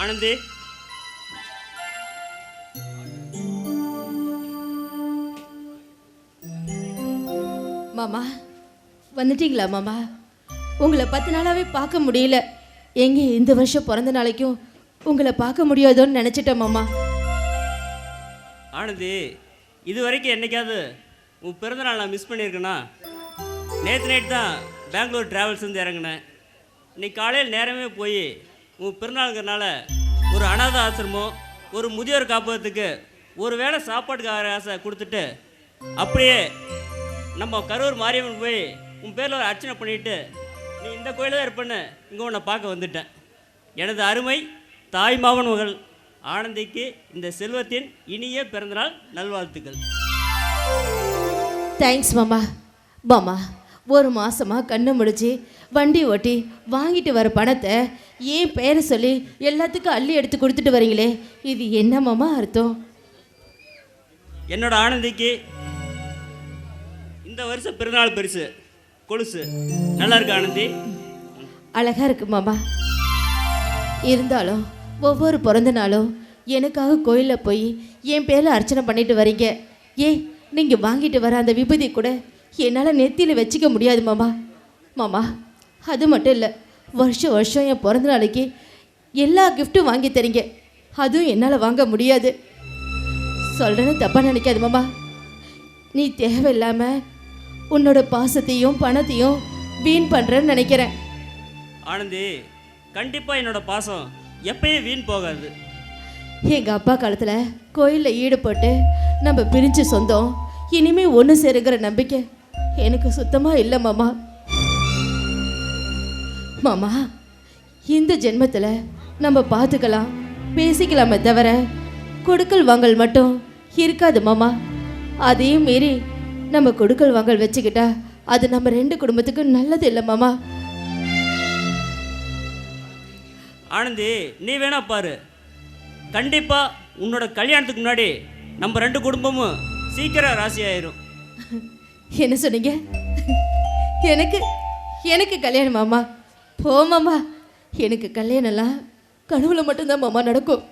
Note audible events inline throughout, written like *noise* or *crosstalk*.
ஆனந்தி. மாமா வந்துட்டீங்களா மாமா? உங்களை பத்து நாளாவே பார்க்க முடியல. எங்க இந்த வருஷம் பிறந்த நாளைக்கும் உங்களை பார்க்க முடியாதோன்னு நினச்சிட்டேன் மாமா. ஆனந்தி இது வரைக்கும் என்னைக்காவது உன் பிறந்தநாள் நான் மிஸ் பண்ணியிருக்கேனா? நேற்று நைட் தான் பெங்களூர் டிராவல்ஸ் வந்து இறங்கினேன். இன்னைக்கு காலையில் நேரமே போய் உன் பிறநாளுங்கிறனால ஒரு அனாத ஆசிரமம் ஒரு முதியோர் காப்பகத்துக்கு ஒரு வேளை சாப்பாட்டுக்கு ஆசை கொடுத்துட்டு அப்படியே நம்ம கரூர் மாரியம்மன் போய் உன் பேரில் ஒரு அர்ச்சனை பண்ணிட்டு நீ இந்த கோயிலில் தான் இருப்பேன்னு இங்கே உன்னை பார்க்க வந்துட்டேன். எனது அருமை தாய் மாவன் மகள் ஆனந்திக்கு இந்த செல்வத்தின் இனிய பிறந்தநாள் நல்வாழ்த்துக்கள். தேங்க்ஸ் மாமா. மாமா ஒரு மாசமா கண்ணு முடிச்சு வண்டி ஓட்டி வாங்கிட்டு வர பணத்தை ஏன் பேரை சொல்லி எல்லாத்துக்கும் அள்ளி எடுத்து கொடுத்துட்டு வரீங்களே இது என்ன மாமா அர்த்தம்? என்னோட ஆனந்திக்கு இந்த வருஷம் பிறந்தநாள் பெருசு கொலுசு. நல்லா இருக்கு ஆனந்தி? அழகா இருக்கு மாமா. இருந்தாலும் ஒவ்வொரு பிறந்த நாளும் எனக்காக கோயிலில் போய் என் பேரில் அர்ச்சனை பண்ணிட்டு வரீங்க. ஏன் நீங்கள் வாங்கிட்டு வர அந்த விபூதி கூட என்னால் நெத்தியில் வச்சுக்க முடியாது மாமா. மாமா அது மட்டும் இல்லை. வருஷம் வருஷம் என் பிறந்த நாளைக்கு எல்லா கிஃப்ட்டும் வாங்கி தரீங்க. அதுவும் என்னால் வாங்க முடியாது. சொல்கிறேன்னு தப்பாக நினைக்காது மாமா. நீ தேவையில்லாமல் உன்னோட பாசத்தையும் பணத்தையும் வீண் பண்ணுறேன்னு நினைக்கிறேன். ஆனந்தி கண்டிப்பாக என்னோட பாசம் எப்பயும் வீண் போகாது. எங்கள் அப்பா காலத்தில் கோயிலில் ஈடுபட்டு நம்ம பிரிஞ்சு சொந்தம் இனிமே ஒன்று சேருங்கிற நம்பிக்கை. எனக்கு சுத்தமாக இல்லை மாமா. மாமா இந்த ஜென்மத்தில் நம்ம பார்த்துக்கலாம் பேசிக்கலாமே தவிர கொடுக்கல் வாங்கல் மட்டும் இருக்காது மாமா. அதையும் மீறி நம்ம கொடுக்கல் வாங்கல் வச்சுக்கிட்டா அது நம்ம ரெண்டு குடும்பத்துக்கும் நல்லது இல்லை மாமா. ஆனந்தி நீ வேணா பாரு. கண்டிப்பாக உன்னோட கல்யாணத்துக்கு முன்னாடி நம்ம ரெண்டு குடும்பமும் சீக்கிரம் ராசி ஆயிரும். *laughs* என்ன சொன்னீங்க? எனக்கு எனக்கு கல்யாணம் மாமா. போ மாமா. எனக்கு கல்யாணம்லாம் கனவுல மட்டும்தான் மாமா நடக்கும்.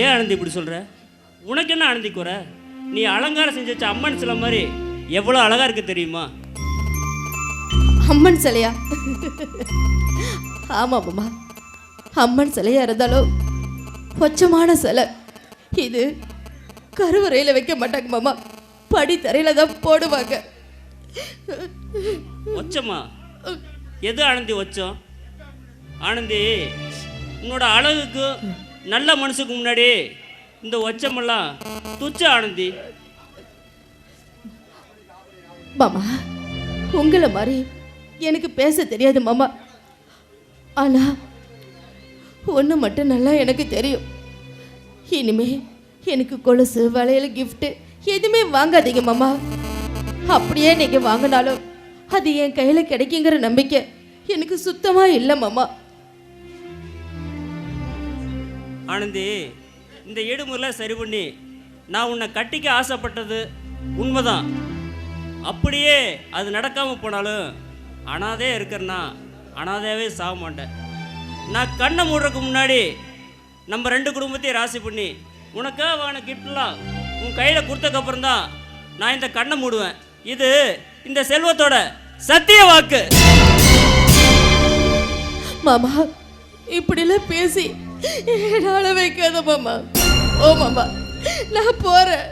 ஏன் ஆனந்தி இப்படி சொல்கிற உனக்கு என்ன ஆனந்தி குறை? நீ அலங்காரம் செஞ்சு வச்ச அம்மன் சிலை மாதிரி எவ்வளோ அழகாக இருக்கு தெரியுமா? அம்மன் சிலையா? ஆமா மாமா. அம்மன் சிலையா இருந்தாலும் கொச்சமான சிலை. இது கருவறையில் வைக்க மாட்டாங்க மாமா. படித்தரையில தான் போடுவாங்க. ஒச்சம்மா. எது ஆனந்தி ஒச்சம்? ஆனந்தி உன்னோட அழகுக்கு நல்ல மனசுக்கு முன்னாடி இந்த ஒச்சமெல்லாம் துச்ச ஆனந்தி? மாமா உங்களை மாதிரி எனக்கு பேச தெரியாது மாமா. ஆனா ஒன்று மட்டும் நல்லா எனக்கு தெரியும். இனிமே எனக்கு கொலுசு வளையல் கிஃப்ட்டு எதுவுமே வாங்காதீங்க மாமா. அப்படியே நீங்கள் வாங்கினாலும் அது என் கையில் கிடைக்குங்கிற நம்பிக்கை எனக்கு சுத்தமாக இல்லை மாமா. ஆனந்தி இந்த ஈடுமுறையில் சரி பண்ணி நான் உன்னை கட்டிக்க ஆசைப்பட்டது உண்மைதான். அப்படியே அது நடக்காமல் போனாலும் அனாதே இருக்கிறனா அனாதையாகவே சாக மாட்டேன். நான் கண்ணை மூடுறதுக்கு முன்னாடி நம்ம ரெண்டு குடும்பத்தையும் ராசி பண்ணி உனக்காக வாங்கின கிஃப்ட்லாம் உன் கையில் கொடுத்தக்கப்புறம் தான் நான் இந்த கண்ணை மூடுவேன். இது இந்த செல்வத்தோட சத்திய வாக்கு. மாமா இப்படிலாம் பேசி என்னால வைக்காத மாமா. ஓ மாமா நான் போறேன்.